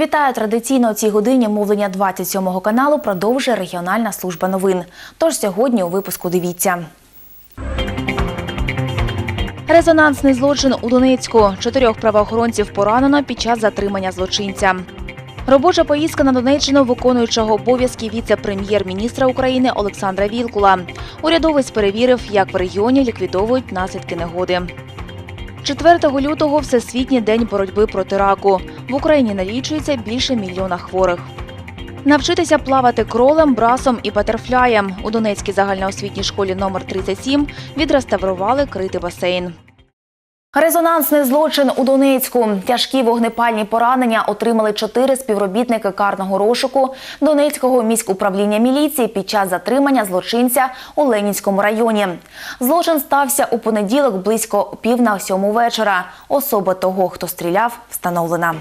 Вітаю традиційно у цій годині мовлення 27 каналу продовжує регіональна служба новин. Тож сьогодні у випуску дивіться. Резонансний злочин у Донецьку. Чотирьох правоохоронців поранено під час затримання злочинця. Робоча поїздка на Донеччину виконуючого обов'язки віце-прем'єр-міністра України Олександра Вілкула. Урядовець перевірив, як в регіоні ліквідовують наслідки негоди. 4 лютого Всесвітній день боротьби проти раку. В Україні налічується більше мільйона хворих. Навчитися плавати кролем, брасом і батерфляєм. У Донецькій загальноосвітній школі номер 37 відреставрували критий басейн. Резонансний злочин у Донецьку. Тяжкі вогнепальні поранення отримали чотири співробітники карного розшуку Донецького міськуправління міліції під час затримання злочинця у Ленінському районі. Злочин стався у понеділок близько пів на сьому вечора. Особа того, хто стріляв, встановлена.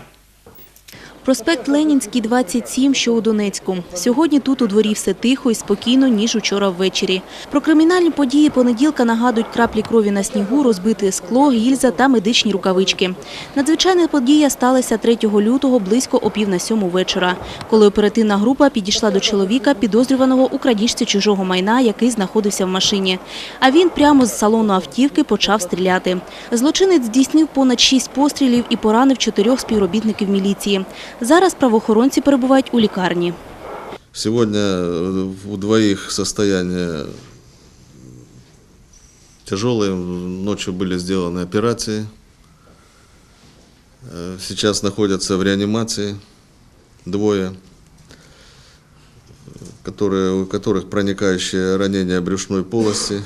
Проспект Ленінський, 27, що у Донецьку. Сьогодні тут у дворі все тихо і спокійно, ніж учора ввечері. Про кримінальні події понеділка нагадують краплі крові на снігу, розбите скло, гільза та медичні рукавички. Надзвичайна подія сталася 3 лютого близько о пів на сьому вечора, коли оперативна група підійшла до чоловіка, підозрюваного у крадіжці чужого майна, який знаходився в машині. А він прямо з салону автівки почав стріляти. Злочинець здійснив понад шість пострілів і поранив чотирьох співробітників міліції. Зараз правоохоронці перебувають у лікарні. Сегодня э, у двоих состояние тяжелое. Ночью были сделаны операции. Э, Сейчас находятся в реанимации двое, которые, у которых проникающее ранение брюшной полости.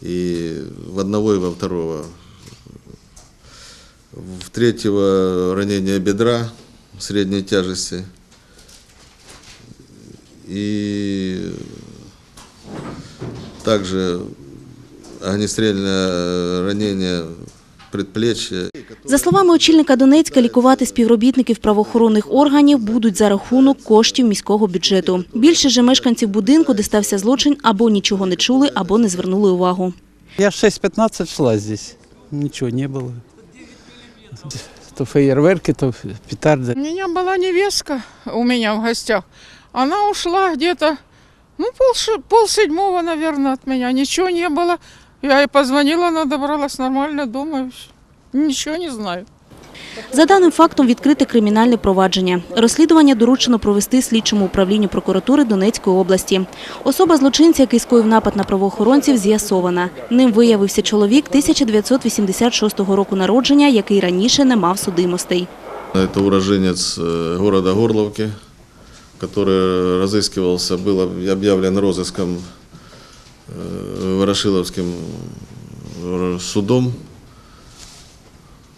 И в одного и во второго. В третьего ранение бедра средней тяжести. И также огнестрельное ранение предплечья. За словами очільника Донецька, лікувати співробітників правоохоронних органів будуть за рахунок коштів міського бюджету. Більше же мешканців будинку, де стався злочин, або нічого не чули, або не звернули увагу. Я в 6.15 шла здесь. Ничего не было То фейерверки, то петарды. У меня была невестка у меня в гостях. Она ушла где-то, ну, пол, пол седьмого, наверное, от меня. Ничего не было. Я ей позвонила, она добралась нормально дома. и всё. Ничего не знаю. За даним фактом відкрите кримінальне провадження. Розслідування доручено провести слідчому управлінню прокуратури Донецької області. Особа злочинця, який скоїв напад на правоохоронців, з'ясована. Ним виявився чоловік 1986 року народження, який раніше не мав судимостей. Это уроженец э, города Горловки, который разыскивался, был объявлен розыском э, Ворошиловским э, судом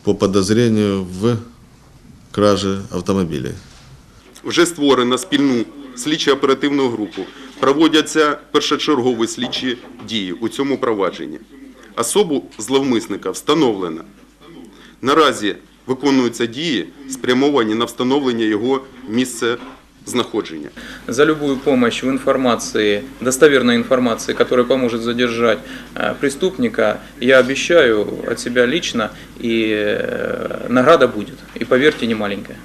по подозрению в краже автомобилей. Вже створена спільну слідчо-оперативну групу. Проводяться першочергові слідчі дії у цьому провадженні. Особу зловмисника встановлено. Наразі виконуються дії, спрямовані на встановлення його місця знаходження. за любую помощь в информации, достоверной информации, которая поможет задержать э, преступника, я обещаю от себя лично, и э, награда будет. И поверьте, не маленькая.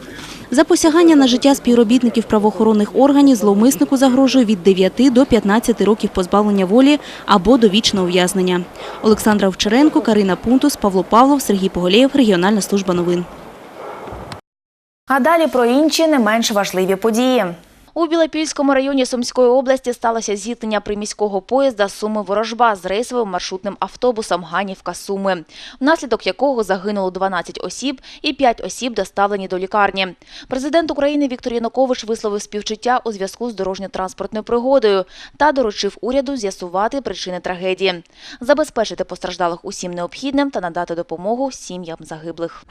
За посягання на життя співробітників правоохоронних органів зловмиснику загрожує від 9 до 15 років позбавлення волі або довічне ув'язнення. Олександра Овчаренко, Карина Пунтус, Павло Павлов, Сергій Поголєєв, Регіональна служба новин. А далі про інші не менш важливі події. У Білопільському районі Сумської області сталося зіткнення приміського поїзда Суми-Ворожба з рейсовим маршрутним автобусом Ганівка-Суми, внаслідок якого загинуло 12 осіб і 5 осіб доставлені до лікарні. Президент України Віктор Янукович висловив співчуття у зв'язку з дорожньо-транспортною пригодою та доручив уряду з'ясувати причини трагедії, забезпечити постраждалих усім необхідним та надати допомогу сім'ям загиблих.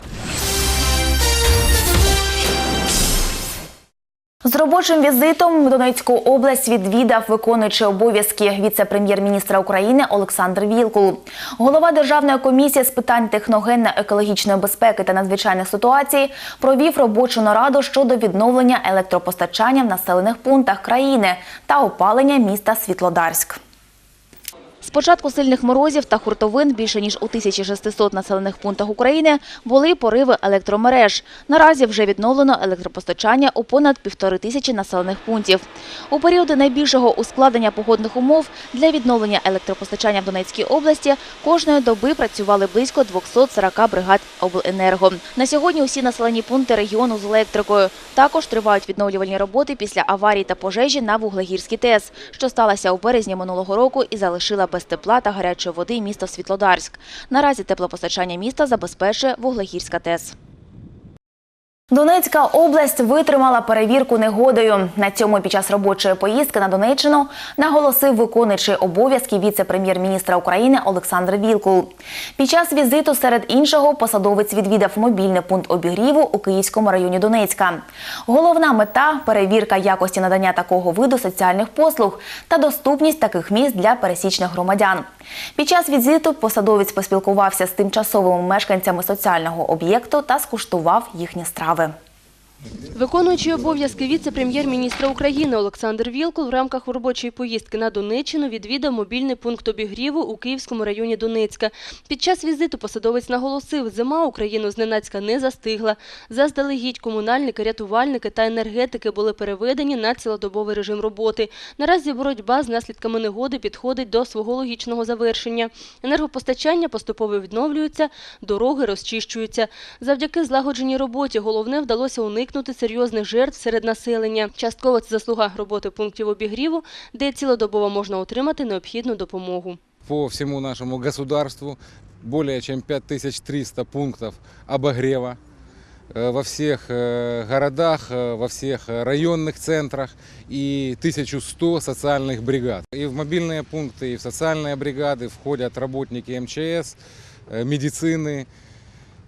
З робочим візитом Донецьку область відвідав виконуючий обов'язки віце-прем'єр-міністра України Олександр Вілкул. Голова Державної комісії з питань техногенно-екологічної безпеки та надзвичайних ситуацій провів робочу нараду щодо відновлення електропостачання в населених пунктах країни та опалення міста Світлодарськ. З початку сильних морозів та хуртовин більше ніж у 1600 населених пунктах України були пориви електромереж. Наразі вже відновлено електропостачання у понад півтори тисячі населених пунктів. У періоди найбільшого ускладнення погодних умов для відновлення електропостачання в Донецькій області кожної доби працювали близько 240 бригад обленерго. На сьогодні усі населені пункти регіону з електрикою. Також тривають відновлювальні роботи після аварії та пожежі на Вуглегірській ТЕС, що сталася у березні минулого року і залишила без тепла та гарячої води міста Світлодарськ. Наразі теплопостачання міста забезпечує Вуглегірська ТЕС. Донецька область витримала перевірку негодою. На цьому під час робочої поїздки на Донеччину наголосив виконуючий обов'язки віце-прем'єр-міністра України Олександр Вілкул. Під час візиту серед іншого посадовець відвідав мобільний пункт обігріву у Київському районі Донецька. Головна мета перевірка якості надання такого виду соціальних послуг та доступність таких місць для пересічних громадян. Під час візиту посадовець поспілкувався з тимчасовими мешканцями соціального об'єкту та скуштував їхні страви справи. Виконуючий обов'язки віце-прем'єр-міністра України Олександр Вілкул в рамках робочої поїздки на Донеччину відвідав мобільний пункт обігріву у Київському районі Донецька. Під час візиту посадовець наголосив, зима Україну зненацька не застигла. Заздалегідь комунальники, рятувальники та енергетики були переведені на цілодобовий режим роботи. Наразі боротьба з наслідками негоди підходить до свого логічного завершення. Енергопостачання поступово відновлюється, дороги розчищуються. Завдяки злагодженій роботі головне вдалося уникнути серйозних жертв серед населення. Частково це заслуга роботи пунктів обігріву, де цілодобово можна отримати необхідну допомогу. по всему нашему государству более чем 5300 пунктов обогрева э, во всех э, городах, э, во всех э, районных центрах и 1100 социальных бригад. И в мобильные пункты, и в социальные бригады входят работники МЧС, э, медицины,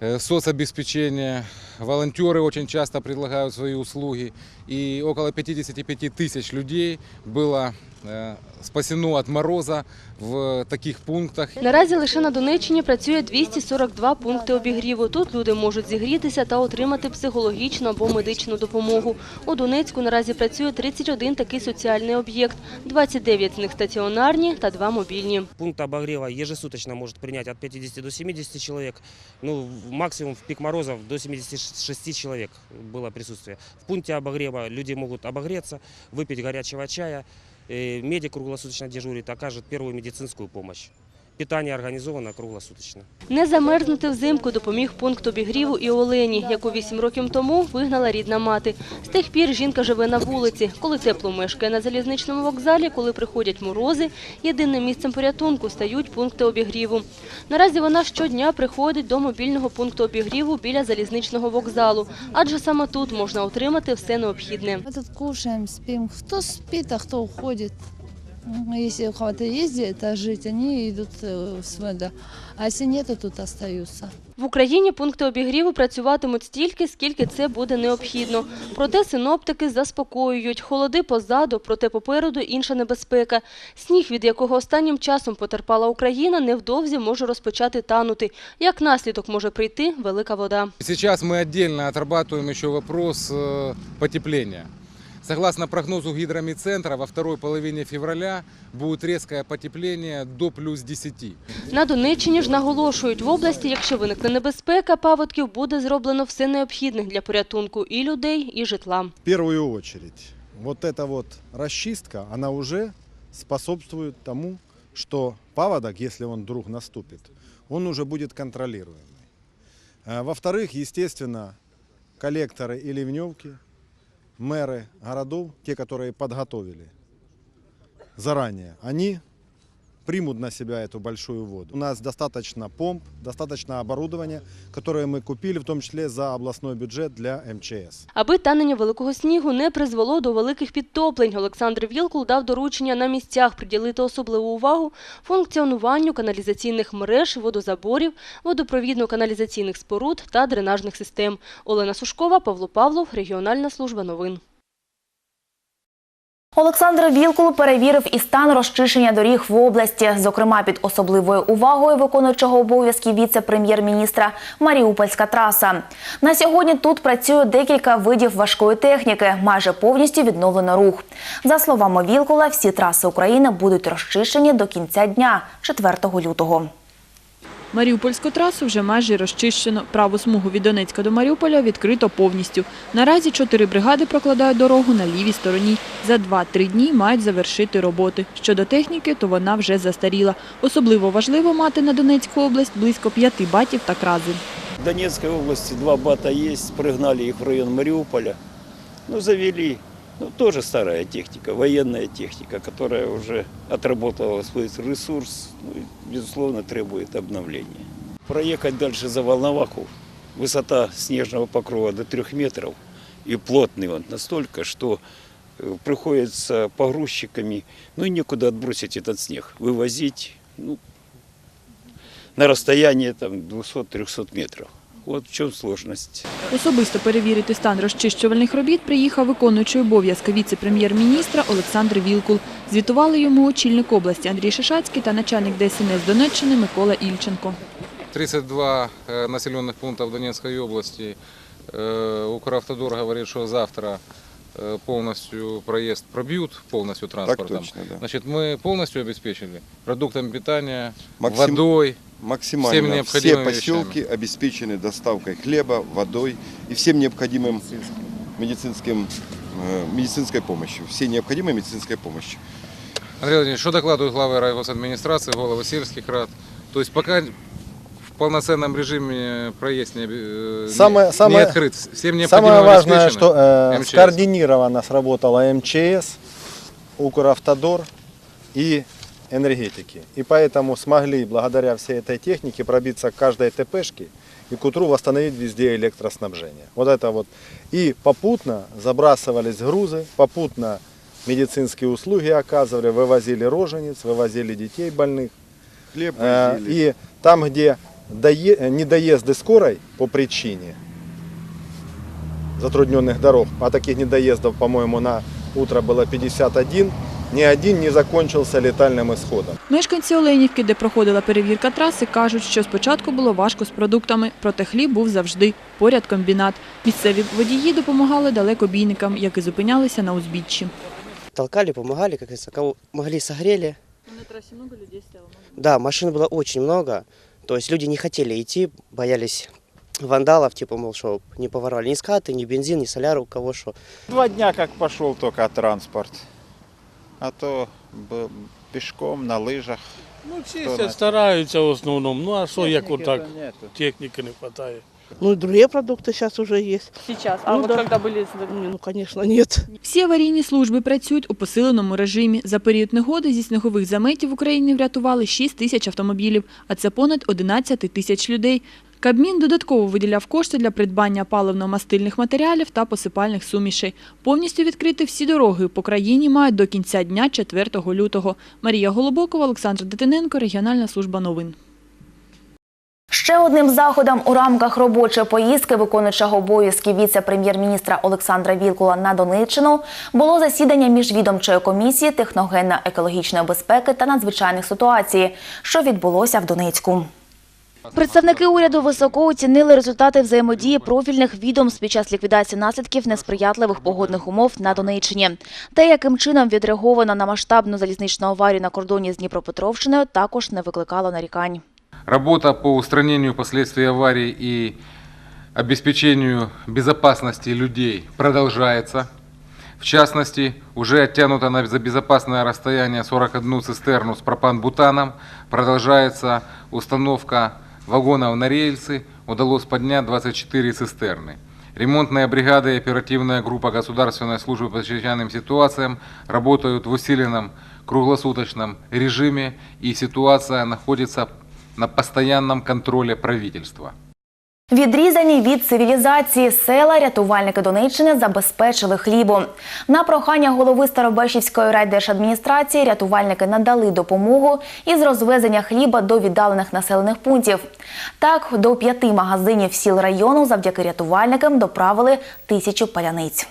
э, соцобеспечения. Волонтеры очень часто предлагают свои услуги И около 55 тысяч людей было э, спасено от мороза в таких пунктах. Наразі лише на Донеччині працює 242 пункти обігріву. Тут люди можуть зігрітися та отримати психологічну або медичну допомогу. У Донецьку наразі працює 31 такий соціальний об'єкт, 29 з них стаціонарні та 2 мобільні. Пункт обогрева ежесуточно может принять от 50 до 70 человек. Ну, в- максимум в пик морозов до 76 человек было присутствие. В пункте обогрева люди могут обогреться, выпить горячего чая. Э, Медик круглосуточно дежурит, окажет первую медицинскую помощь. Питание организовано круглосуточно. Не замерзнути взимку допоміг пункт обігріву і Олені, яку 8 років тому вигнала рідна мати. З тих пір жінка живе на вулиці. Коли тепло мешкає на залізничному вокзалі, коли приходять морози, єдиним місцем порятунку стають пункти обігріву. Наразі вона щодня приходить до мобільного пункту обігріву біля залізничного вокзалу, адже саме тут можна отримати все необхідне. Этот кушаем, спим. Кто спит, а кто уходит. Ну, Если у кого-то есть где это жить, они идут э, в СМЭДа. А если нет, то тут остаются. В Україні пункти обігріву працюватимуть стільки, скільки це буде необхідно. Проте синоптики заспокоюють. Холоди позаду, проте попереду інша небезпека. Сніг, від якого останнім часом потерпала Україна, невдовзі може розпочати танути. Як наслідок може прийти велика вода. Сейчас мы отдельно отрабатываем еще вопрос э, потепления. Согласно прогнозу гидромедцентра, во второй половине февраля будет резкое потепление до плюс 10. На Донеччині ж наголошують, в області, якщо виникне небезпека паводків, буде зроблено все необхідне для порятунку і людей, і житла. В первую очередь, вот эта вот расчистка, она уже способствует тому, что паводок, если он вдруг наступит, он уже будет контролируемый. А, Во-вторых, естественно, коллекторы и ливневки, мэры городов, те, которые подготовили заранее, они примут на себя эту большую воду. У нас достаточно помп, достаточно оборудования, которое мы купили, в том числе за областной бюджет для МЧС. Аби танення великого снігу не призвело до великих підтоплень, Олександр Вілкул дав доручення на місцях приділити особливу увагу функціонуванню каналізаційних мереж, водозаборів, водопровідно-каналізаційних споруд та дренажних систем. Олена Сушкова, Павло Павлов, Регіональна служба новин. Олександр Вілкул перевірив і стан розчищення доріг в області, зокрема під особливою увагою виконуючого обов'язки віце-прем'єр-міністра Маріупольська траса. На сьогодні тут працює декілька видів важкої техніки, майже повністю відновлено рух. За словами Вілкула, всі траси України будуть розчищені до кінця дня, 4 лютого. Маріупольську трасу вже майже розчищено. Праву смугу від Донецька до Маріуполя відкрито повністю. Наразі чотири бригади прокладають дорогу на лівій стороні. За 2-3 дні мають завершити роботи. Щодо техніки, то вона вже застаріла. Особливо важливо мати на Донецьку область близько п'яти батів та крази. В Донецкой области два бата есть, пригнали их в район Мариуполя. Ну, завели. Ну, тоже старая техника, военная техника, которая уже отработала свой ресурс, ну, и, безусловно, требует обновления. Проехать дальше за Волноваху, высота снежного покрова до трех метров, и плотный он настолько, что э, приходится погрузчиками, ну и некуда отбросить этот снег, вывозить ну, на расстояние там 200-300 метров. Вот в чем сложность. Особисто перевірити стан розчищувальних робіт приїхав виконуючий обов'язки віце-прем'єр-міністра Олександр Вілкул. Звітували йому очільник області Андрій Шишацький та начальник ДСНС Донеччини Микола Ільченко. 32 э, населенных пункта в Донецкой области. Э, Укравтодор говорит, что завтра э, полностью проезд пробьют, полностью транспортом. точно, да. Значит, мы полностью обеспечили продуктами питания, Максим- водой. Максимально Всем все поселки обеспечены доставкой хлеба, водой и всем необходимым медицинским, э, медицинской помощью. Все необходимой медицинской помощью. Андрей Владимирович, что докладывают главы райгосадминистрации, головы сельских рад? То есть пока в полноценном режиме проезд не, э, Самое- не, самое- не открыт. Всем Самое важное, что э, МЧС. скоординированно сработала МЧС, Укравтодор и энергетики. И поэтому смогли благодаря всей этой технике пробиться к каждой ТПшке и к утру восстановить везде электроснабжение. Вот это вот. И попутно забрасывались грузы, попутно медицинские услуги оказывали, вывозили рожениц, вывозили детей больных. Хлеб Э, возили. И там, где дое- недоезды скорой по причине затрудненных дорог, а таких недоездов, по-моему, на утро было 51, ни один не закончился летальным исходом. Мешканці Оленівки, де проходила перевірка траси, кажуть, що спочатку було важко з продуктами, проте хліб був завжди. Поряд комбінат. Місцеві водії допомагали далекобійникам, які зупинялися на узбіччі. Толкали, помогали, как говорится, кого могли согрели. На трасі много людей стояло? Да, машин было очень много. То есть люди не хотели идти, боялись вандалов, типа, мол, что не поворовали ни скаты, ни бензин, ни соляр, у кого что. Два дня как пошел только транспорт. А то пешком, на лижах. Ну, всі стараються в основному. Ну а що, як отак? Техніки не вистачає. Ну, и другие продукты сейчас уже есть. Сейчас. А вот когда были? Не, Ну, конечно, нет. Всі аварійні служби працюють у посиленому режимі. За період негоди зі снігових заметів в Україні врятували 6 тисяч автомобілів, а це понад 11 тисяч людей. Кабмін додатково виділяв кошти для придбання паливно-мастильних матеріалів та посипальних сумішей. Повністю відкрити всі дороги по країні мають до кінця дня 4 лютого. Марія Голобокова, Олександр Дитиненко, Регіональна служба новин. Ще одним заходом у рамках робочої поїздки виконуючого обов'язки віце-прем'єр-міністра Олександра Вілкула на Донеччину було засідання міжвідомчої комісії техногенно-екологічної безпеки та надзвичайних ситуацій, що відбулося в Донецьку. Представники уряду високо оцінили результати взаємодії профільних відомств під час ліквідації наслідків несприятливих погодних умов на Донеччині. Те, яким чином відреаговано на масштабну залізничну аварію на кордоні з Дніпропетровщиною, також не викликало нарікань. Работа по устранению последствий аварии и обеспечению безопасности людей продолжается. В частности, уже оттянуто на за безопасное расстояние 41 цистерну с пропан-бутаном. Продолжается установка вагонов на рельсы. Удалось поднять 24 цистерны. Ремонтная бригада и оперативная группа Государственной службы по чрезвычайным ситуациям работают в усиленном круглосуточном режиме, и ситуация находится на постоянном контроле правительства. Відрізані від цивілізації села рятувальники Донеччини забезпечили хлібом. На прохання голови Старобешівської райдержадміністрації рятувальники надали допомогу із розвезення хліба до віддалених населених пунктів. Так, до п'яти магазинів сіл району завдяки рятувальникам доправили тисячу паляниць.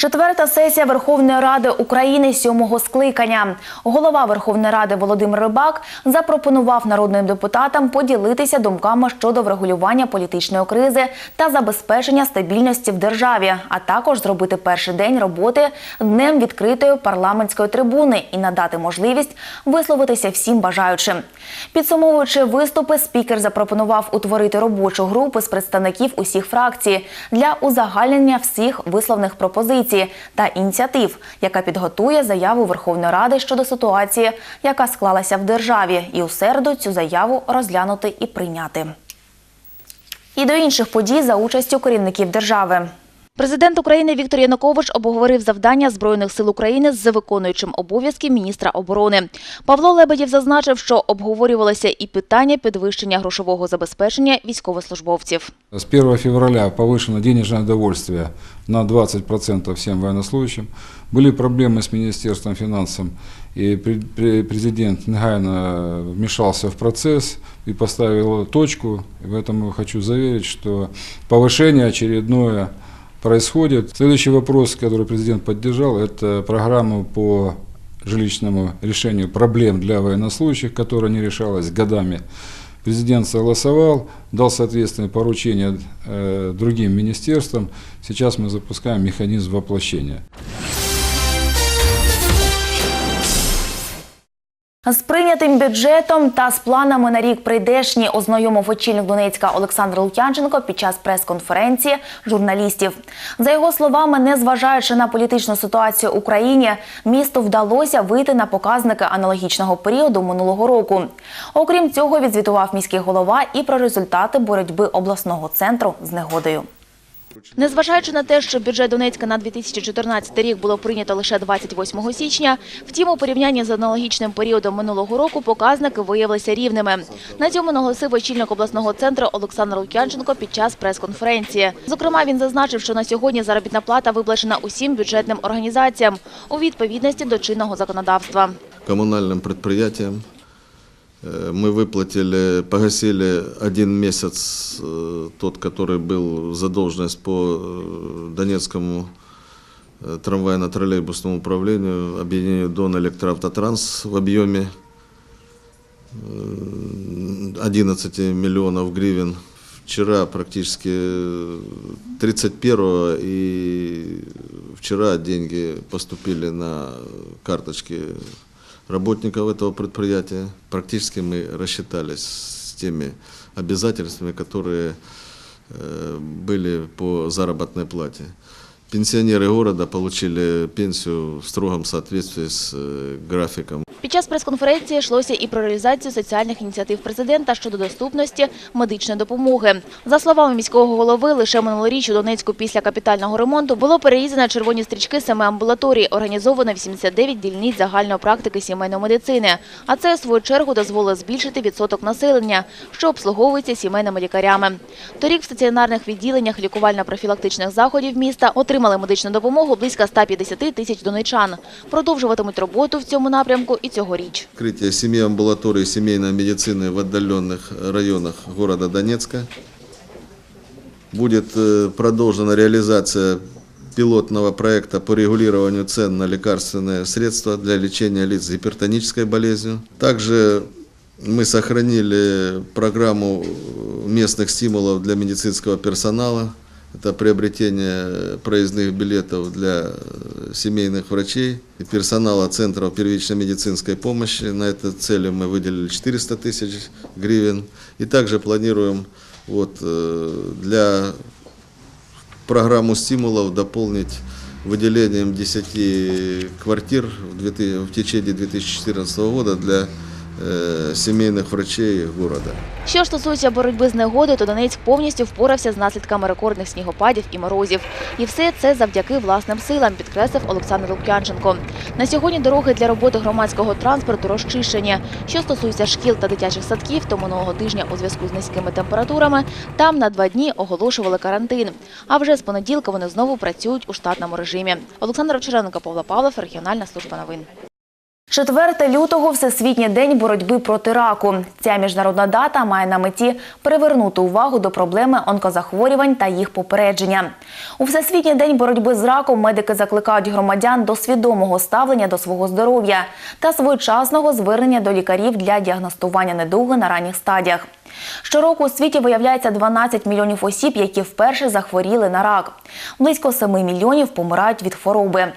Четверта сесія Верховної Ради України сьомого скликання. Голова Верховної Ради Володимир Рибак запропонував народним депутатам поділитися думками щодо врегулювання політичної кризи та забезпечення стабільності в державі, а також зробити перший день роботи днем відкритої парламентської трибуни і надати можливість висловитися всім бажаючим. Підсумовуючи виступи, спікер запропонував утворити робочу групу з представників усіх фракцій для узагальнення всіх висловних пропозицій та ініціатив, яка підготує заяву Верховної Ради щодо ситуації, яка склалася в державі, і у середу цю заяву розглянути і прийняти. І до інших подій за участю керівників держави. Президент України Віктор Янукович обговорив завдання Збройних сил України з виконуючим обов'язки міністра оборони. Павло Лебедєв зазначив, що обговорювалося і питання підвищення грошового забезпечення військовослужбовців. С 1 февраля повышено денежное довольствие на 20% всем военнослужащим. Были проблемы с Министерством финансов, и пре- пре- президент негайно вмешался в процесс и поставил точку. И поэтому хочу заверить, что повышение очередное происходит. Следующий вопрос, который президент поддержал, это программа по жилищному решению проблем для военнослужащих, которая не решалась годами. Президент согласовал, дал соответственные поручения э, другим министерствам. Сейчас мы запускаем механизм воплощения. З прийнятим бюджетом та з планами на рік прийдешній ознайомив очільник Донецька Олександр Лук'янченко під час прес-конференції журналістів. За його словами, незважаючи на політичну ситуацію в Україні, місту вдалося вийти на показники аналогічного періоду минулого року. Окрім цього, відзвітував міський голова і про результати боротьби обласного центру з негодою. Незважаючи на те, що бюджет Донецька на 2014 рік було прийнято лише 28 січня, втім, у порівнянні з аналогічним періодом минулого року показники виявилися рівними. На цьому наголосив очільник обласного центру Олександр Лук'янченко під час прес-конференції. Зокрема, він зазначив, що на сьогодні заробітна плата виплачена усім бюджетним організаціям у відповідності до чинного законодавства. коммунальным предприятиям. Э, Мы выплатили, погасили один месяц, э, тот, который был задолженность по э, Донецкому трамвайно-троллейбусному управлению, объединению Дон Электроавтотранс в объеме э, 11 миллионов гривен. Вчера практически э, 31 и вчера деньги поступили на карточки работников этого предприятия. Практически мы рассчитались с теми обязательствами, которые э, были по заработной плате. Пенсионеры города получили пенсию в строгом соответствии с э, графиком. Під час прес-конференції йшлося і про реалізацію соціальних ініціатив президента щодо доступності медичної допомоги. За словами міського голови, лише минулоріч у Донецьку після капітального ремонту було перерізано червоні стрічки семи амбулаторій, організовано 89 дільниць загальної практики сімейної медицини. А це, у свою чергу, дозволило збільшити відсоток населення, що обслуговується сімейними лікарями. Торік в стаціонарних відділеннях лікувально-профілактичних заходів міста отримали медичну допомогу близько 150 тисяч донечан. Продовжуватимуть роботу в цьому напрямку і цьогоріч. Открытие семи амбулаторий семейной медицины в отдаленных районах города Донецка. Будет э, продолжена реализация пилотного проекта по регулированию цен на лекарственные средства для лечения лиц с гипертонической болезнью. Также мы сохранили программу местных стимулов для медицинского персонала. Это приобретение проездных билетов для э, семейных врачей и персонала Центров первичной медицинской помощи. На этой цели мы выделили 400 тысяч гривен. И также планируем вот, э, для программу стимулов дополнить выделением 10 квартир в, 2000 в течение 2014 года для э, семейных врачей города. Що стосується боротьби з негодою, то Донець повністю впорався з наслідками рекордних снігопадів і морозів. І все це завдяки власним силам, підкреслив Олександр Лук'янченко. На сьогодні дороги для роботи громадського транспорту розчищені. Що стосується шкіл та дитячих садків, то минулого тижня у зв'язку з низькими температурами там на два дні оголошували карантин. А вже з понеділка вони знову працюють у штатному режимі. Олександр Овчаренко, Павло Павлов, регіональна служба новин. 4 лютого Всесвітній день боротьби проти раку. Ця міжнародна дата має на меті привернути увагу до проблеми онкозахворювань та їх попередження. У Всесвітній день боротьби з раком медики закликають громадян до свідомого ставлення до свого здоров'я та своєчасного звернення до лікарів для діагностування недуги на ранніх стадіях. Щороку у світі виявляється 12 мільйонів осіб, які вперше захворіли на рак. Близько 7 мільйонів помирають від хвороби.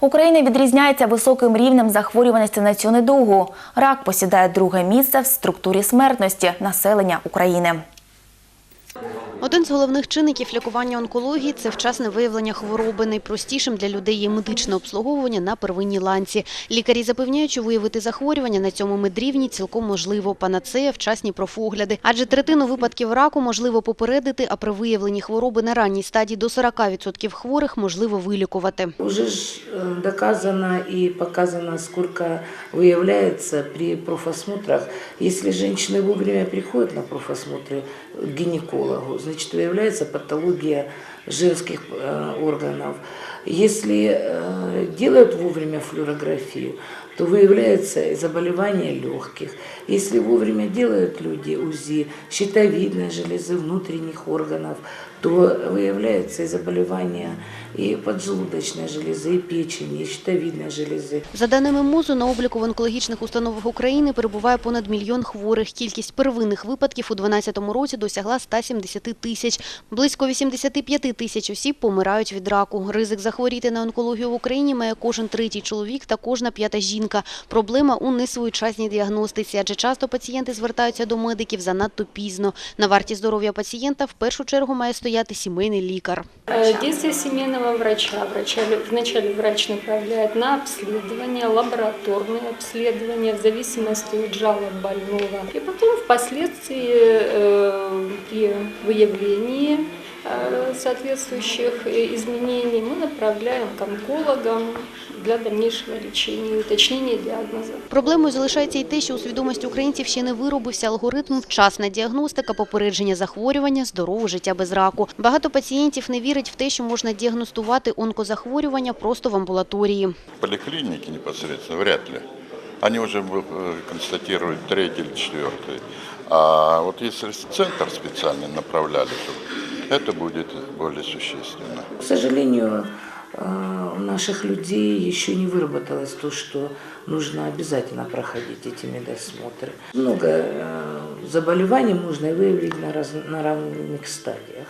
Україна відрізняється високим рівнем захворюваності на цю недугу. Рак посідає друге місце в структурі смертності населення України. Один з головних чинників лікування онкології – це вчасне виявлення хвороби. Найпростішим для людей є медичне обслуговування на первинній ланці. Лікарі запевняють, що виявити захворювання на цьому медрівні цілком можливо. Панацея – вчасні профогляди. Адже третину випадків раку можливо попередити, а при виявленні хвороби на ранній стадії до 40% хворих можливо вилікувати. Уже ж э, доказано и показано, сколько выявляется при профосмотрах. Если женщины вовремя приходят на профосмотры к гинекологу, значит, выявляется патология женских э, органов. Если э, делают вовремя флюорографию, то выявляется и заболевание легких. Если вовремя делают люди УЗИ щитовидной железы, внутренних органов, то выявляется и заболевания и поджелудочной железы, и печени, и щитовидной железы. За даними МОЗу, на обліку в онкологічних установах України перебуває понад мільйон хворих. Кількість первинних випадків у 2012 році досягла 170 тисяч. Близько 85 тисяч осіб помирають від раку. Ризик захворіти на онкологію в Україні має кожен третій чоловік та кожна п'ята жінка. Проблема у несвоєчасній діагностиці, адже часто пацієнти звертаються до медиків занадто пізно. На варті здоров'я пацієнта в першу чергу має стояти сімейний лікар. Э, Действие семейного врача. врача. Вначале врач направляет на обследование, лабораторные обследования в зависимости от жалоб больного. И потом впоследствии э, при выявлении э, соответствующих э, изменений мы направляем к онкологам для дальнейшего лечения и уточнения диагноза. Проблемою залишається і те, що у свідомості українців ще не виробився алгоритм вчасна діагностика, попередження захворювання, здорове життя без раку. Багато пацієнтів не вірять в те, що можна діагностувати онкозахворювання просто в амбулаторії. поликлиники непосредственно вряд ли. Они уже э, констатируют третий или четвертый. А вот если центр специально направляли, то это будет более существенно. К сожалению, э, у наших людей еще не выработалось то, что нужно обязательно проходить эти медосмотры. Много э, заболеваний можно выявить на, раз, на ранних стадиях.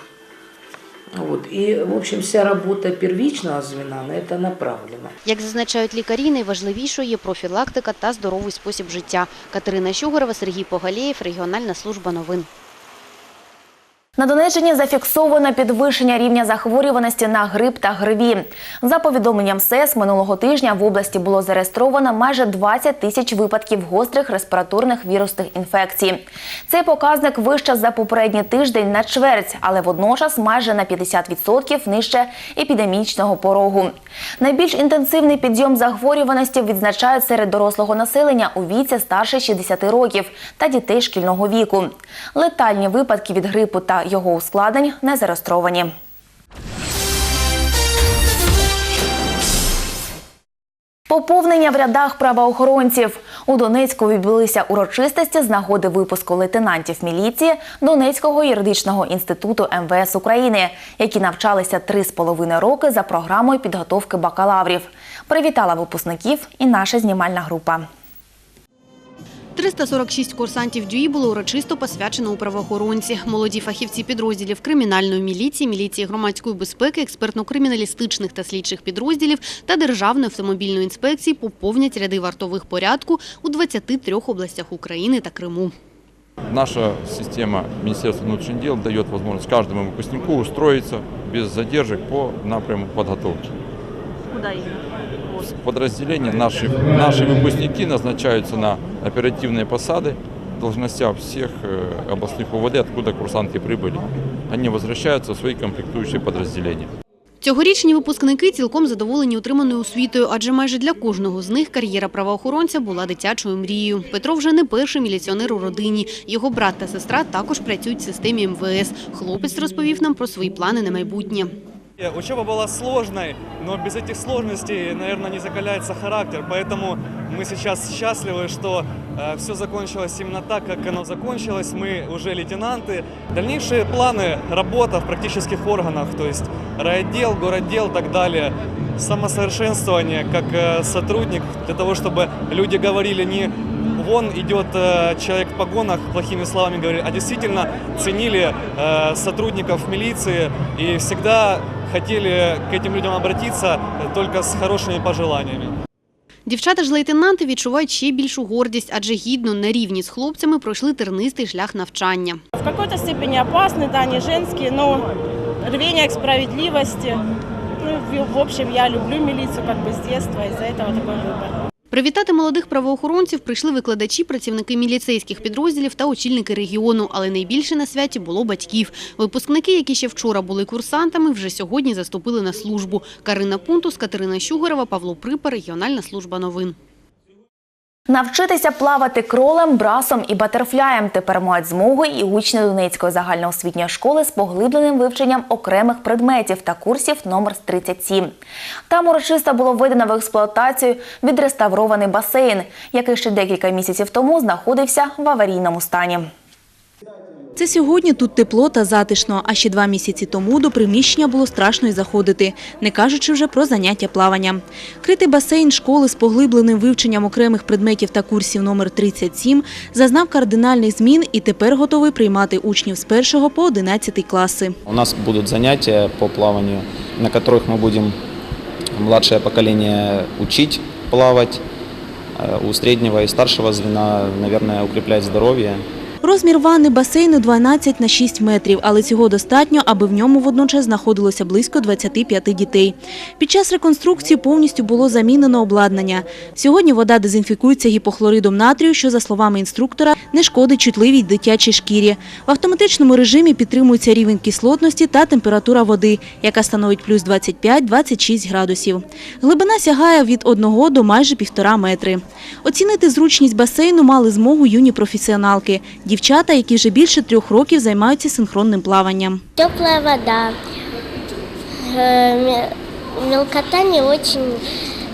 Вот. И, в общем, вся работа первичного звена на это направлена. Як зазначають лікарі, найважливішою є профілактика та здоровий спосіб життя. Катерина Щугорова, Сергій Погалєєв, Регіональна служба новин. На Донеччині зафіксовано підвищення рівня захворюваності на грип та гриві. За повідомленням СЕС, минулого тижня в області було зареєстровано майже 20 тисяч випадків гострих респіраторних вірусних інфекцій. Цей показник вище за попередній тиждень на чверть, але водночас майже на 50% нижче епідемічного порогу. Найбільш інтенсивний підйом захворюваності відзначають серед дорослого населення у віці старше 60 років та дітей шкільного віку. Летальні випадки від грипу та його ускладнень не зареєстровані. Поповнення в рядах правоохоронців. У Донецьку відбулися урочистості з нагоди випуску лейтенантів міліції Донецького юридичного інституту МВС України, які навчалися три з половиною роки за програмою підготовки бакалаврів. Привітала випускників і наша знімальна група. 346 курсантів ДЮІ було урочисто посвячено у правоохоронці. Молоді фахівці підрозділів кримінальної міліції, міліції громадської безпеки, експертно-криміналістичних та слідчих підрозділів та Державної автомобільної інспекції поповнять ряди вартових порядку у 23 областях України та Криму. Наша система Министерства внутренних дел дает возможность каждому выпускнику устроиться без задержек по напряму подготовки. Куда именно? В подразделении наши, наши выпускники назначаются на оперативные посады в должностях всех э, областных УВД, откуда курсанты прибыли. Они возвращаются в свои комплектующие подразделения. Цьогорічні випускники цілком задоволені отриманою освітою, адже майже для кожного з них кар'єра правоохоронця була дитячою мрією. Петро вже не перший міліціонер у родині. Його брат та сестра також працюють в системі МВС. Хлопець розповів нам про свої плани на майбутнє. Учеба была сложной, но без этих сложностей, наверное, не закаляется характер. Поэтому мы сейчас счастливы, что все закончилось именно так, как оно закончилось. Мы уже лейтенанты. Дальнейшие планы, работа в практических органах, то есть райотдел, городдел и так далее. Самосовершенствование как э, сотрудник для того, чтобы люди говорили не вон идет э, человек в погонах, плохими словами говорили, а действительно ценили э, сотрудников милиции и всегда хотели к этим людям обратиться э, только с хорошими пожеланиями. Дівчата ж лейтенанти відчувають ще більшу гордість, адже гідно на рівні з хлопцями пройшли тернистий шлях навчання. В какой-то степени опасны, да, не женские, но рвение к справедливости. Ну, в- в общем, я люблю милицию как бы с детства, из-за этого такой выбор. Привітати молодих правоохоронців прийшли викладачі, працівники міліцейських підрозділів та очільники регіону, але найбільше на святі було батьків. Випускники, які ще вчора були курсантами, вже сьогодні заступили на службу. Карина Пунтус, Катерина Щугорова, Павло Припа, Регіональна служба новин. Навчитися плавати кролем, брасом і батерфляєм тепер мають змогу і учні Донецької загальноосвітньої школи з поглибленим вивченням окремих предметів та курсів номер 37. Там урочисто було введено в експлуатацію відреставрований басейн, який ще декілька місяців тому знаходився в аварійному стані. Це сьогодні тут тепло та затишно, а ще два місяці тому до приміщення було страшно й заходити, не кажучи вже про заняття плавання. Критий басейн школи з поглибленим вивченням окремих предметів та курсів номер 37 зазнав кардинальних змін і тепер готовий приймати учнів з 1 по 11 класи. У нас будут занятия по плаванию, на которых мы будем младшее поколение учить плавать. Э, У среднего и старшего звена, наверное, укреплять здоровье. Розмір ванни басейну 12 на 6 метрів, але цього достатньо, аби в ньому водночас знаходилося близько 25 дітей. Під час реконструкції повністю було замінено обладнання. Сьогодні вода дезінфікується гіпохлоридом натрію, що, за словами інструктора, не шкодить чутливій дитячій шкірі. В автоматичному режимі підтримується рівень кислотності та температура води, яка становить плюс 25-26 градусів. Глибина сягає від 1 до майже півтора метри. Оцінити зручність басейну мали змогу юні професіоналки – дівчата, які вже більше трьох років займаються синхронним плаванням. Тепла вода. Э, Мелкота не очень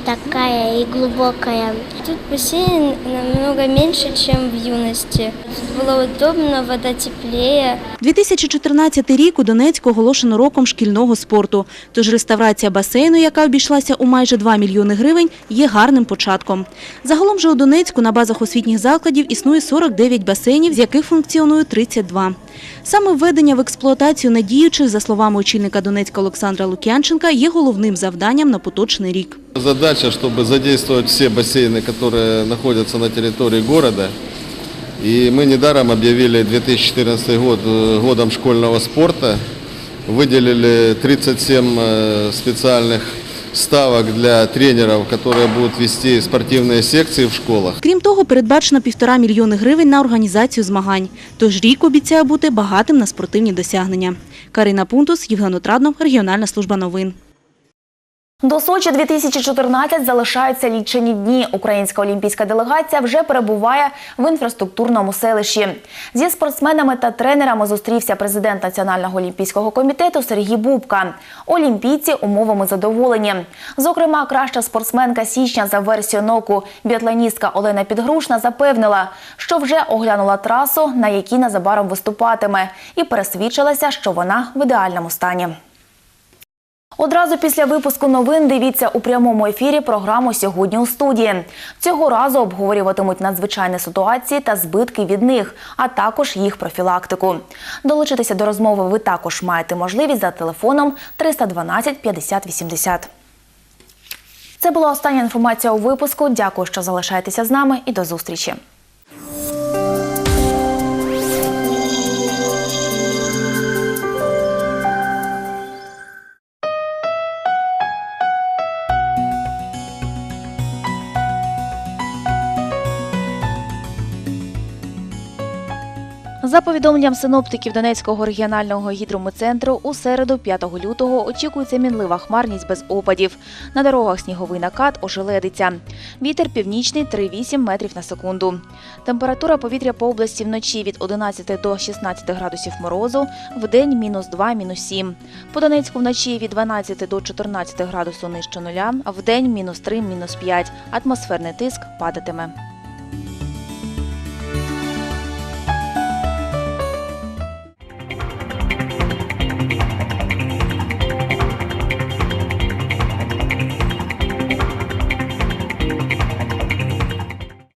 такая и глубокая. Тут бассейн намного меньше, чем в юности. Тут было удобно, вода теплее. 2014 рік у Донецьку оголошено роком шкільного спорту. Тож реставрація басейну, яка обійшлася у майже 2 мільйони гривень, є гарним початком. Загалом же у Донецьку на базах освітніх закладів існує 49 басейнів, з яких функціонує 32. Саме введення в експлуатацію надіючих, за словами очільника Донецька Олександра Лук'янченка, є головним завданням на поточний рік. Задача, чтобы задействовать все бассейны, которые находятся на территории города. И мы недаром объявили 2014 год э, годом школьного спорта. Выделили 37 э, специальных ставок для тренеров, которые будут вести спортивные секции в школах. Крім того, передбачено півтора мільйони гривень на організацію змагань. Тож рік обіцяє бути багатим на спортивні досягнення. Карина Пунтус, Євген Отраднов, Регіональна служба новин. До Сочі 2014 залишаються лічені дні. Українська олімпійська делегація вже перебуває в інфраструктурному селищі. Зі спортсменами та тренерами зустрівся президент Національного олімпійського комітету Сергій Бубка. Олімпійці умовами задоволені. Зокрема, краща спортсменка січня за версією НОКу біатлоністка Олена Підгрушна запевнила, що вже оглянула трасу, на якій незабаром виступатиме, і пересвідчилася, що вона в ідеальному стані. Одразу після випуску новин дивіться у прямому ефірі програму Сьогодні у студії. Цього разу обговорюватимуть надзвичайні ситуації та збитки від них, а також їх профілактику. Долучитися до розмови ви також маєте можливість за телефоном 312 50 80. Це була остання інформація у випуску. Дякую, що залишаєтеся з нами і до зустрічі. Повідомленням синоптиків Донецького регіонального гідрометцентру, у середу, 5 лютого, очікується мінлива хмарність без опадів. На дорогах сніговий накат ожеледиться. Вітер північний 3,8 метрів на секунду. Температура повітря по області вночі від 11 до 16 градусів морозу, вдень мінус 2, мінус 7. По Донецьку вночі від 12 до 14 градусів нижче нуля, а вдень мінус 3, мінус 5. Атмосферний тиск падатиме.